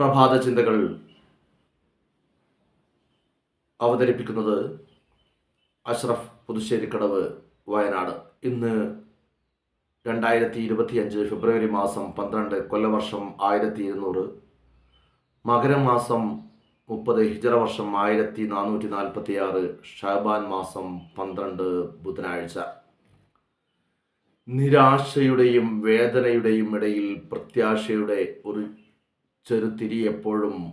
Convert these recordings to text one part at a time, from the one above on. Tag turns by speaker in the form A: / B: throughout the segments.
A: പ്രഭാത ചിന്തകൾ അവതരിപ്പിക്കുന്നത് അഷ്റഫ് പുതുശ്ശേരിക്കടവ് വയനാട്. ഇന്ന് രണ്ടായിരത്തി ഇരുപത്തിയഞ്ച് ഫെബ്രുവരി മാസം പന്ത്രണ്ട് കൊല്ലവർഷം ആയിരത്തി ഇരുന്നൂറ് മകരമാസം മുപ്പത് ഹിജറ വർഷം ആയിരത്തി നാനൂറ്റി നാൽപ്പത്തി ആറ് ഷാബാൻ മാസം പന്ത്രണ്ട് ബുധനാഴ്ച. നിരാശയുടെയും വേദനയുടെയും ഇടയിൽ പ്രത്യാശയുടെ ഒരു ചെറുതിരി എപ്പോഴും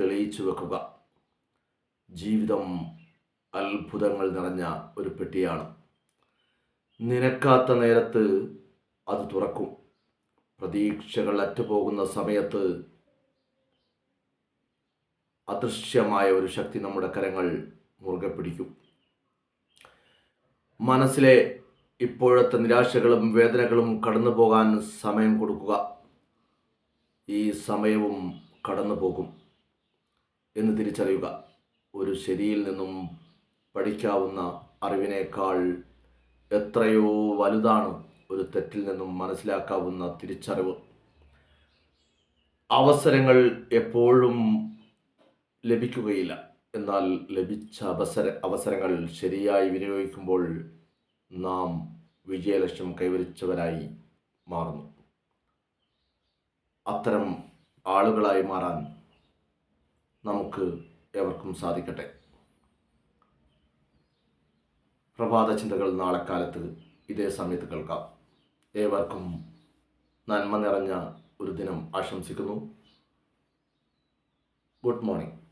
A: തെളിയിച്ചു വെക്കുക. ജീവിതം അത്ഭുതങ്ങൾ നിറഞ്ഞ ഒരു പെട്ടിയാണ്. നിനക്കാത്ത നേരത്ത് അത് തുറക്കും. പ്രതീക്ഷകൾ അറ്റുപോകുന്ന സമയത്ത് അദൃശ്യമായ ഒരു ശക്തി നമ്മുടെ കരങ്ങൾ മുറുകെ പിടിക്കും. മനസ്സിലെ ഇപ്പോഴത്തെ നിരാശകളും വേദനകളും കടന്നു പോകാൻ സമയം കൊടുക്കുക. ഈ സമയവും കടന്നു പോകും എന്ന് തിരിച്ചറിയുക. ഒരു ശരിയിൽ നിന്നും പഠിക്കാവുന്ന അറിവിനേക്കാൾ എത്രയോ വലുതാണ് ഒരു തെറ്റിൽ നിന്നും മനസ്സിലാക്കാവുന്ന തിരിച്ചറിവ്. അവസരങ്ങൾ എപ്പോഴും ലഭിക്കുകയില്ല. എന്നാൽ ലഭിച്ച അവസര അവസരങ്ങൾ ശരിയായി വിനിയോഗിക്കുമ്പോൾ നാം വിജയലക്ഷ്യം കൈവരിച്ചവരായി മാറുന്നു. അത്തരം ആളുകളായി മാറാൻ നമുക്ക് ഏവർക്കും സാധിക്കട്ടെ. പ്രഭാത ചിന്തകൾ നാളെ കാലത്ത് ഇതേ സമയത്ത് കേൾക്കാം. ഏവർക്കും നന്മ നിറഞ്ഞ ഒരു ദിനം ആശംസിക്കുന്നു. Good morning.